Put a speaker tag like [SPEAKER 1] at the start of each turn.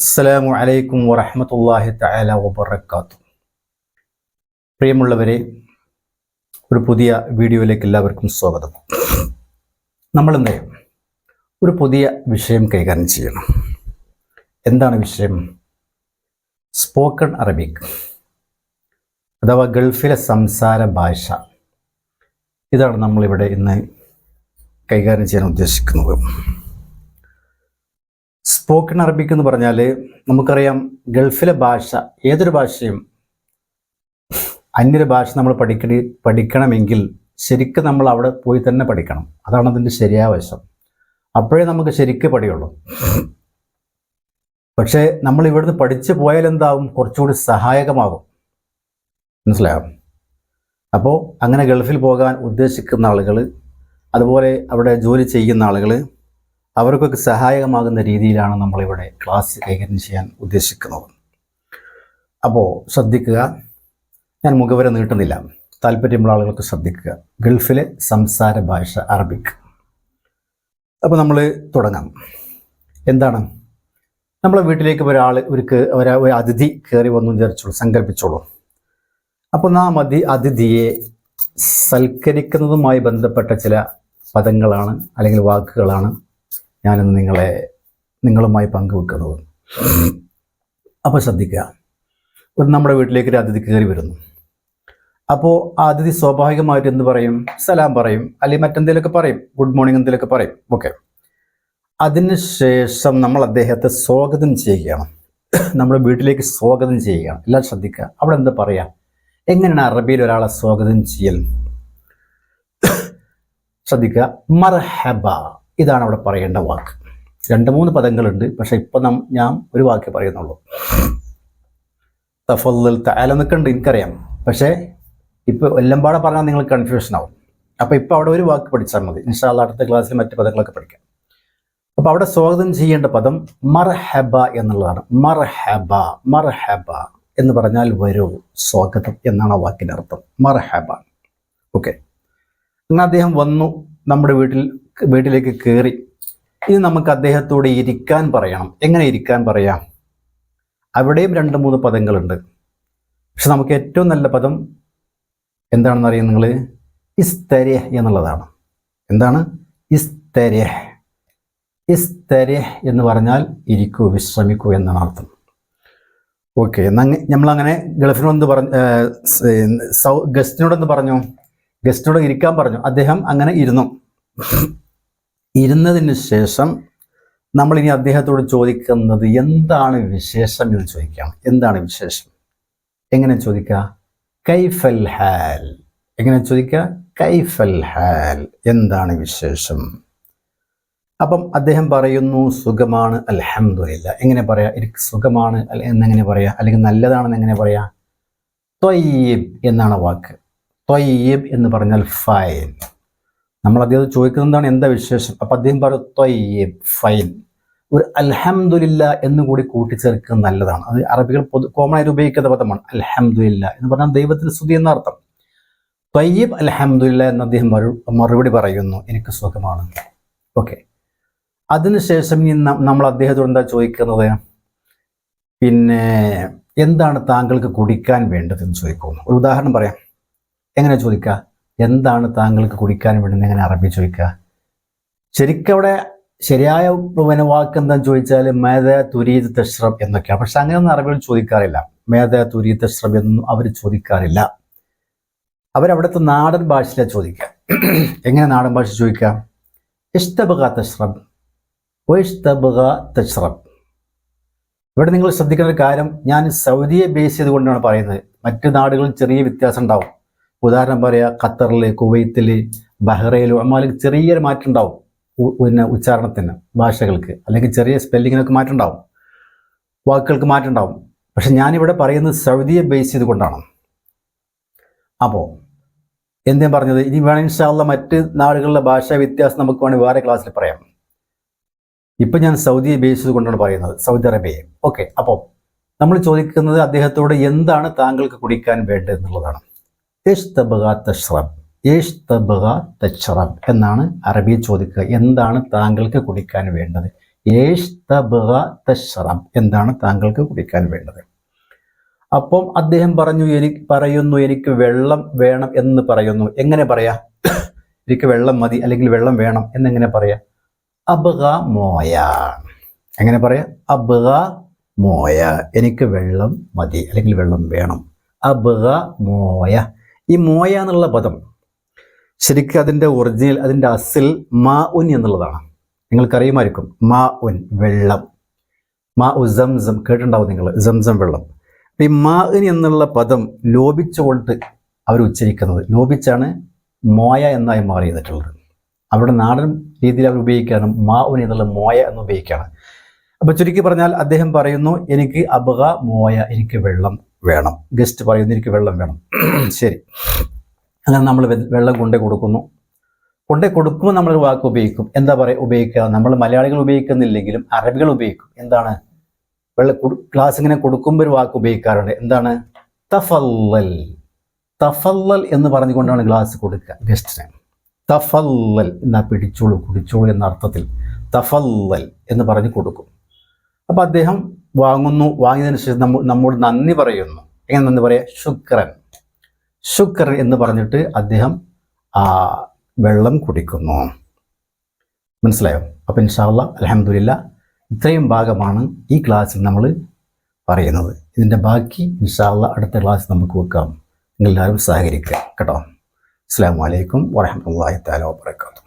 [SPEAKER 1] അസ്സലാമു അലൈക്കും വറഹമത്തല്ലാഹി തആല വബർക്കാത്തു പ്രിയമുള്ളവരെ ഒരു പുതിയ വീഡിയോയിലേക്ക് എല്ലാവർക്കും സ്വാഗതം. നമ്മൾ എന്ത് ഒരു പുതിയ വിഷയം കൈകാര്യം ചെയ്യണം. എന്താണ് വിഷയം? സ്പോക്കൺ അറബിക് അഥവാ ഗൾഫിലെ സംസാര ഭാഷ. ഇതാണ് നമ്മളിവിടെ ഇന്ന് കൈകാര്യം ചെയ്യാൻ ഉദ്ദേശിക്കുന്നത്. സ്പോക്കൺ അറബിക് എന്ന് പറഞ്ഞാൽ നമുക്കറിയാം ഗൾഫിലെ ഭാഷ ഏതൊരു ഭാഷയും അന്യൊരു ഭാഷ നമ്മൾ പഠിക്കണി പഠിക്കണമെങ്കിൽ ശരിക്കും നമ്മൾ അവിടെ പോയി തന്നെ പഠിക്കണം. അതാണ് അതിന്റെ ശരിയായ വശം. അപ്പോഴേ നമുക്ക് ശരിക്ക് പഠിയുള്ളൂ. പക്ഷേ നമ്മൾ ഇവിടുന്ന് പഠിച്ചു പോയാൽ എന്താവും? കുറച്ചുകൂടി സഹായകമാകും. മനസ്സിലാകും അപ്പോൾ അങ്ങനെ ഗൾഫിൽ പോകാൻ ഉദ്ദേശിക്കുന്ന ആളുകൾ അതുപോലെ അവിടെ ജോലി ചെയ്യുന്ന ആളുകൾ അവർക്കൊക്കെ സഹായകമാകുന്ന രീതിയിലാണ് നമ്മളിവിടെ ക്ലാസ് കൈകാര്യം ചെയ്യാൻ ഉദ്ദേശിക്കുന്നത്. അപ്പോൾ ശ്രദ്ധിക്കുക. ഞാൻ മുഖവരെ നീട്ടുന്നില്ല. താല്പര്യമുള്ള ആളുകൾക്ക് ശ്രദ്ധിക്കുക. ഗൾഫിലെ സംസാര ഭാഷ അറബിക്. അപ്പോൾ നമ്മൾ തുടങ്ങാം. എന്താണ്? നമ്മളെ വീട്ടിലേക്ക് ഒരാൾ ഒരു ഒരാ ഒരു അതിഥി കയറി വന്നു വിചാരിച്ചോളൂ സങ്കല്പിച്ചോളൂ. അപ്പോൾ നാം അതി അതിഥിയെ സൽക്കരിക്കുന്നതുമായി ബന്ധപ്പെട്ട ചില പദങ്ങളാണ് അല്ലെങ്കിൽ വാക്കുകളാണ് ഞാനിന്ന് നിങ്ങളെ നിങ്ങളുമായി പങ്കുവെക്കുന്നത്. അപ്പോൾ ശ്രദ്ധിക്കുക. ഒരു നമ്മുടെ വീട്ടിലേക്ക് ഒരു അതിഥി കയറി വരുന്നു. അപ്പോൾ ആ അതിഥി സ്വാഭാവികമായിട്ട് എന്ത് പറയും? സലാം പറയും. അല്ലെങ്കിൽ മറ്റെന്തെങ്കിലുമൊക്കെ പറയും. ഗുഡ് മോർണിംഗ് എന്തെങ്കിലുമൊക്കെ പറയും. ഓക്കെ. അതിനുശേഷം നമ്മൾ അദ്ദേഹത്തെ സ്വാഗതം ചെയ്യുകയാണ്. നമ്മുടെ വീട്ടിലേക്ക് സ്വാഗതം ചെയ്യുകയാണ്. എല്ലാം ശ്രദ്ധിക്കുക. അവിടെ എന്താ പറയുക എങ്ങനെയാണ് അറബിയിൽ ഒരാളെ സ്വാഗതം ചെയ്യൽ? ശ്രദ്ധിക്കുക. മർഹബ. ഇതാണ് അവിടെ പറയേണ്ട വാക്ക്. രണ്ട് മൂന്ന് പദങ്ങളുണ്ട്. പക്ഷേ ഇപ്പം നാം ഞാൻ ഒരു വാക്ക് പറയുന്നുള്ളൂ. തഫല്ലൽ തല എന്നൊക്കെ ഉണ്ട് എനിക്കറിയാം. പക്ഷേ ഇപ്പോൾ എല്ലാം പാടെ പറഞ്ഞാൽ നിങ്ങൾ കൺഫ്യൂഷൻ ആവും. അപ്പോൾ ഇപ്പോൾ അവിടെ ഒരു വാക്ക് പഠിച്ചാൽ മതി. ഇൻഷാല്ല അടുത്ത ക്ലാസ്സിൽ മറ്റ് പദങ്ങളൊക്കെ പഠിക്കാം. അപ്പോൾ അവിടെ സ്വാഗതം ചെയ്യേണ്ട പദം മർഹബ എന്നുള്ളതാണ്. മർഹബ മർഹബ എന്ന് പറഞ്ഞാൽ വരൂ സ്വാഗതം എന്നാണ് ആ വാക്കിന്റെ അർത്ഥം. മർഹബ. ഓക്കെ. അങ്ങനെ അദ്ദേഹം വന്നു. നമ്മുടെ വീട്ടിൽ വീട്ടിലേക്ക് കയറി ഇനി നമുക്ക് അദ്ദേഹത്തോട് ഇരിക്കാൻ പറയണം. എങ്ങനെ ഇരിക്കാൻ പറയാം? അവിടെയും രണ്ട് മൂന്ന് പദങ്ങളുണ്ട്. പക്ഷെ നമുക്ക് ഏറ്റവും നല്ല പദം എന്താണെന്ന് അറിയാം നിങ്ങൾ ഇസ്തരേ എന്നുള്ളതാണ്. എന്താണ്? ഇസ്തരേ ഇസ്തരേ എന്ന് പറഞ്ഞാൽ ഇരിക്കൂ വിശ്രമിക്കൂ എന്നാണ് അർത്ഥം. ഓക്കെ എന്നങ്ങ് നമ്മളങ്ങനെ ഗൾഫിനോട് പറഞ്ഞു സൗ ഗസ്റ്റിനോടൊന്ന് പറഞ്ഞു? ഗസ്റ്റിനോട് ഇരിക്കാൻ പറഞ്ഞു. അദ്ദേഹം അങ്ങനെ ഇരുന്നു. ഇരുന്നതിന് ശേഷം നമ്മൾ ഇനി അദ്ദേഹത്തോട് ചോദിക്കുന്നത് എന്താണ് വിശേഷം എന്ന് ചോദിക്കാം. എന്താണ് വിശേഷം? എങ്ങനെ ചോദിക്കുക? കൈഫൽ ഹാൽ. എങ്ങനെ ചോദിക്കുക? കൈഫൽ ഹാൽ. എന്താണ് വിശേഷം? അപ്പം അദ്ദേഹം പറയുന്നു സുഖമാണ് അൽഹംദുലില്ല. എങ്ങനെ പറയാ? എനിക്ക് സുഖമാണ് എന്നെങ്ങനെ പറയാ? അല്ലെങ്കിൽ നല്ലതാണെന്ന് എങ്ങനെ പറയാ? ത്വയ്യബ് എന്നാണ് വാക്ക്. ത്വയ്യബ് എന്ന് പറഞ്ഞാൽ ഫൈൻ. നമ്മൾ അദ്ദേഹം ചോദിക്കുന്നത് എന്താണ് എന്താ വിശേഷം? അപ്പൊ അദ്ദേഹം പറയും ത്വയ്യബ് ഫൈൻ. ഒരു അൽഹംദുലില്ല എന്ന് കൂടി കൂട്ടിച്ചേർക്കുക നല്ലതാണ്. അത് അറബികൾ പൊതു കോമൺ ആയിട്ട് ഉപയോഗിക്കുന്ന പദമാണ് അൽഹംദുലില്ല എന്ന് പറഞ്ഞാൽ ദൈവത്തിന് സ്തുതി എന്ന അർത്ഥം ത്വയ്യബ് അൽഹംദുലില്ല എന്ന് അദ്ദേഹം മറുപടി പറയുന്നു. എനിക്ക് സുഖമാണ്. ഓക്കെ. അതിനുശേഷം ഇനി നമ്മൾ അദ്ദേഹത്തോട് എന്താ ചോദിക്കുന്നത്? പിന്നെ എന്താണ് താങ്കൾക്ക് കുടിക്കാൻ വേണ്ടതെന്ന് ചോദിക്കുന്നു. ഒരു ഉദാഹരണം പറയാം. എങ്ങനെ ചോദിക്കുക? എന്താണ് താങ്കൾക്ക് കുടിക്കാൻ വേണ്ടുന്നത്? എങ്ങനെ അറബി ചോദിക്കുക? ശരിക്കവിടെ ശരിയായ വാക്ക് എന്താന്ന് ചോദിച്ചാൽ മേധ തുരീത് തഷ്റബ് എന്നൊക്കെയാണ് പക്ഷെ അങ്ങനെയൊന്നും അറബികൾ ചോദിക്കാറില്ല. മേധ തുരീത് തഷ്റബ് എന്നൊന്നും അവർ ചോദിക്കാറില്ല. അവരവിടുത്തെ നാടൻ ഭാഷയിലാണ് ചോദിക്കുക. എങ്ങനെ നാടൻ ഭാഷ ചോദിക്കുക? ഇഷ്ടബുക തഷ്റബ്. ഒയിഷ്ടബക തഷ്റബ്. ഇവിടെ നിങ്ങൾ ശ്രദ്ധിക്കേണ്ട ഒരു കാര്യം ഞാൻ സൗദിയെ ബേസ് ചെയ്തുകൊണ്ടാണ് പറയുന്നത്. മറ്റു നാടുകളിൽ ചെറിയ വ്യത്യാസം ഉണ്ടാവും. ഉദാഹരണം പറയാ ഖത്തറിൽ കുവൈത്തിൽ ബഹ്റയിൽ ഒമാലിൽ ചെറിയൊരു മാറ്റം ഉണ്ടാവും പിന്നെ ഉച്ചാരണത്തിന് ഭാഷകൾക്ക്. അല്ലെങ്കിൽ ചെറിയ സ്പെല്ലിങ്ങിനൊക്കെ മാറ്റം ഉണ്ടാവും വാക്കുകൾക്ക് മാറ്റം ഉണ്ടാവും പക്ഷെ ഞാനിവിടെ പറയുന്നത് സൗദിയെ ബേസ് ചെയ്തുകൊണ്ടാണ് അപ്പോൾ എന്തേ പറഞ്ഞത്? ഇനി വേണമെങ്കിൽ ഇൻഷാല്ല മറ്റ് നാടുകളിലെ ഭാഷാ വ്യത്യാസം നമുക്ക് വേണമെങ്കിൽ വേറെ ക്ലാസ്സിൽ പറയാം. ഇപ്പം ഞാൻ സൗദിയെ ബേസ് ചെയ്തുകൊണ്ടാണ് പറയുന്നത്. സൗദി അറേബ്യയെ. ഓക്കെ അപ്പോൾ നമ്മൾ ചോദിക്കുന്നത് അദ്ദേഹത്തോട് എന്താണ് താങ്കൾക്ക് കുടിക്കാൻ വേണ്ടത് എന്നുള്ളതാണ്. ഇഷ്തബഗ തഷ്റബ് എന്നാണ് അറബിയിൽ ചോദിക്കുക. എന്താണ് താങ്കൾക്ക് കുടിക്കാൻ വേണ്ടത്? ഏഷ് തബ്ഗ തശ്റബ് എന്താണ് താങ്കൾക്ക് കുടിക്കാൻ വേണ്ടത്? അപ്പം അദ്ദേഹം പറഞ്ഞു എനിക്ക് പറയുന്നു എനിക്ക് വെള്ളം വേണം എന്ന് പറയുന്നു. എങ്ങനെ പറയാ? എനിക്ക് വെള്ളം മതി അല്ലെങ്കിൽ വെള്ളം വേണം എന്നെങ്ങനെ പറയാ? അബ്ഗ മോയ. എങ്ങനെ പറയാ? അബ്ഗ മോയ എനിക്ക് വെള്ളം മതി അല്ലെങ്കിൽ വെള്ളം വേണം. അബ്ഗ മോയ. ഈ മോയ എന്നുള്ള പദം ശരിക്കും അതിന്റെ ഒറിജിനൽ അതിന്റെ അസിൽ മാ ഉൻ എന്നുള്ളതാണ്. നിങ്ങൾക്കറിയുമായിരിക്കും. മാ ഉൻ വെള്ളം. മാ ഉ സംസം കേട്ടിട്ടുണ്ടാവും നിങ്ങൾ. സംസം വെള്ളം. അപ്പം ഈ മാ ഉൻ എന്നുള്ള പദം ലോപിച്ചുകൊണ്ട് അവർ ഉച്ചരിക്കുന്നത് ലോപിച്ചാണ് മോയ എന്നായി മാറിയതിട്ടുള്ളത് അവരുടെ നാടൻ രീതിയിൽ അവർ ഉപയോഗിക്കുകയാണ് മാ ഉൻ എന്നുള്ള മോയ എന്ന് ഉപയോഗിക്കുകയാണ്. അപ്പോൾ ചുരുക്കി പറഞ്ഞാൽ അദ്ദേഹം പറയുന്നു എനിക്ക് അബക മോയ എനിക്ക് വെള്ളം. വേണം. ഗസ്റ്റ് പറയുന്നു എനിക്ക് വെള്ളം വേണം. ശരി. അങ്ങനെ നമ്മൾ വെള്ളം കൊണ്ടേ കൊടുക്കുന്നു. കൊണ്ടേ കൊടുക്കുമ്പോൾ നമ്മളൊരു വാക്ക് ഉപയോഗിക്കും. എന്താ പറയുക ഉപയോഗിക്കുക? നമ്മൾ മലയാളികൾ ഉപയോഗിക്കുന്നില്ലെങ്കിലും അറബികൾ ഉപയോഗിക്കും. എന്താണ്? വെള്ള ഗ്ലാസ് ഇങ്ങനെ കൊടുക്കുമ്പോൾ ഒരു വാക്ക് ഉപയോഗിക്കാറുണ്ട്. എന്താണ്? തഫല്ലൽ. തഫല്ലൽ എന്ന് പറഞ്ഞുകൊണ്ടാണ് ഗ്ലാസ് കൊടുക്കുക ഗസ്റ്റിന്. തഫല്ലൽ എന്നാ പിടിച്ചോളൂ കുടിച്ചോളൂ എന്ന അർത്ഥത്തിൽ തഫല്ലൽ എന്ന് പറഞ്ഞു കൊടുക്കും. അപ്പം അദ്ദേഹം വാങ്ങുന്നു വാങ്ങിയതിനു ശേഷം നമ്മൾ നമ്മോട് നന്ദി പറയുന്നു. എങ്ങനെ നന്ദി പറയാ? ശുക്രൻ. ശുക്രൻ എന്ന് പറഞ്ഞിട്ട് അദ്ദേഹം വെള്ളം കുടിക്കുന്നു. മനസ്സിലായോ? അപ്പം ഇൻഷാല്ല അലഹമില്ല ഇത്രയും ഭാഗമാണ് ഈ ക്ലാസ്സിൽ നമ്മൾ പറയുന്നത്. ഇതിന്റെ ബാക്കി ഇൻഷാല്ല അടുത്ത ക്ലാസ് നമുക്ക് വെക്കാം. നിങ്ങളെല്ലാവരും സഹകരിക്കുക കേട്ടോ. അസ്സാം വലൈക്കും വാഹമത്തല്ലാഹി താല വാബർക്കാത്തു